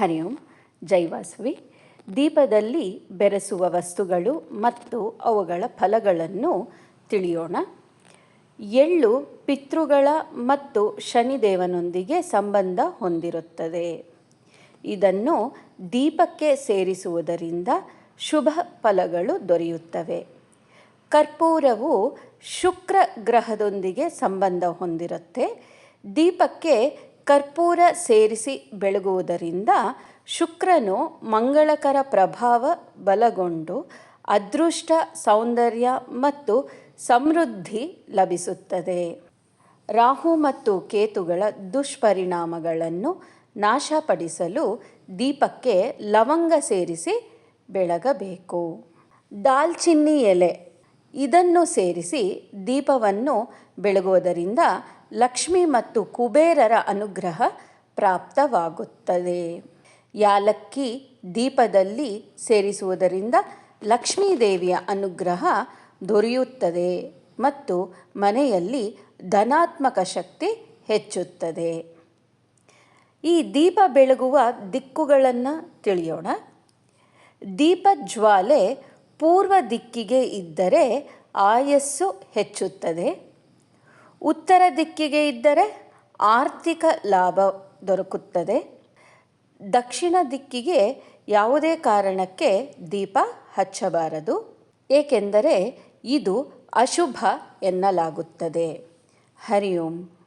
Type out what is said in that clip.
ಹರಿ ಓಂ ಜೈವಾಸವಿ ದೀಪದಲ್ಲಿ ಬೆರೆಸುವ ವಸ್ತುಗಳು ಮತ್ತು ಅವುಗಳ ಫಲಗಳನ್ನು ತಿಳಿಯೋಣ. ಎಳ್ಳು ಪಿತೃಗಳ ಮತ್ತು ಶನಿದೇವನೊಂದಿಗೆ ಸಂಬಂಧ ಹೊಂದಿರುತ್ತದೆ. ಇದನ್ನು ದೀಪಕ್ಕೆ ಸೇರಿಸುವುದರಿಂದ ಶುಭ ಫಲಗಳು ದೊರೆಯುತ್ತವೆ. ಕರ್ಪೂರವು ಶುಕ್ರ ಗ್ರಹದೊಂದಿಗೆ ಸಂಬಂಧ ಹೊಂದಿರುತ್ತೆ. ದೀಪಕ್ಕೆ ಕರ್ಪೂರ ಸೇರಿಸಿ ಬೆಳಗುವುದರಿಂದ ಶುಕ್ರನು ಮಂಗಳಕರ ಪ್ರಭಾವ ಬಲಗೊಂಡು ಅದೃಷ್ಟ, ಸೌಂದರ್ಯ ಮತ್ತು ಸಮೃದ್ಧಿ ಲಭಿಸುತ್ತದೆ. ರಾಹು ಮತ್ತು ಕೇತುಗಳ ದುಷ್ಪರಿಣಾಮಗಳನ್ನು ನಾಶಪಡಿಸಲು ದೀಪಕ್ಕೆ ಲವಂಗ ಸೇರಿಸಿ ಬೆಳಗಬೇಕು. ದಾಲ್ಚಿನ್ನಿ ಎಲೆ ಇದನ್ನು ಸೇರಿಸಿ ದೀಪವನ್ನು ಬೆಳಗುವುದರಿಂದ ಲಕ್ಷ್ಮಿ ಮತ್ತು ಕುಬೇರರ ಅನುಗ್ರಹ ಪ್ರಾಪ್ತವಾಗುತ್ತದೆ. ಯಾಲಕ್ಕಿ ದೀಪದಲ್ಲಿ ಸೇರಿಸುವುದರಿಂದ ಲಕ್ಷ್ಮೀದೇವಿಯ ಅನುಗ್ರಹ ದೊರೆಯುತ್ತದೆ ಮತ್ತು ಮನೆಯಲ್ಲಿ ಧನಾತ್ಮಕ ಶಕ್ತಿ ಹೆಚ್ಚುತ್ತದೆ. ಈ ದೀಪ ಬೆಳಗುವ ದಿಕ್ಕುಗಳನ್ನು ತಿಳಿಯೋಣ. ದೀಪ ಜ್ವಾಲೆ ಪೂರ್ವ ದಿಕ್ಕಿಗೆ ಇದ್ದರೆ ಆಯಸ್ಸು ಹೆಚ್ಚುತ್ತದೆ. ಉತ್ತರ ದಿಕ್ಕಿಗೆ ಇದ್ದರೆ ಆರ್ಥಿಕ ಲಾಭ ದೊರಕುತ್ತದೆ. ದಕ್ಷಿಣ ದಿಕ್ಕಿಗೆ ಯಾವುದೇ ಕಾರಣಕ್ಕೆ ದೀಪ ಹಚ್ಚಬಾರದು. ಏಕೆಂದರೆ ಇದು ಅಶುಭ ಎನ್ನಲಾಗುತ್ತದೆ. ಹರಿ ಓಂ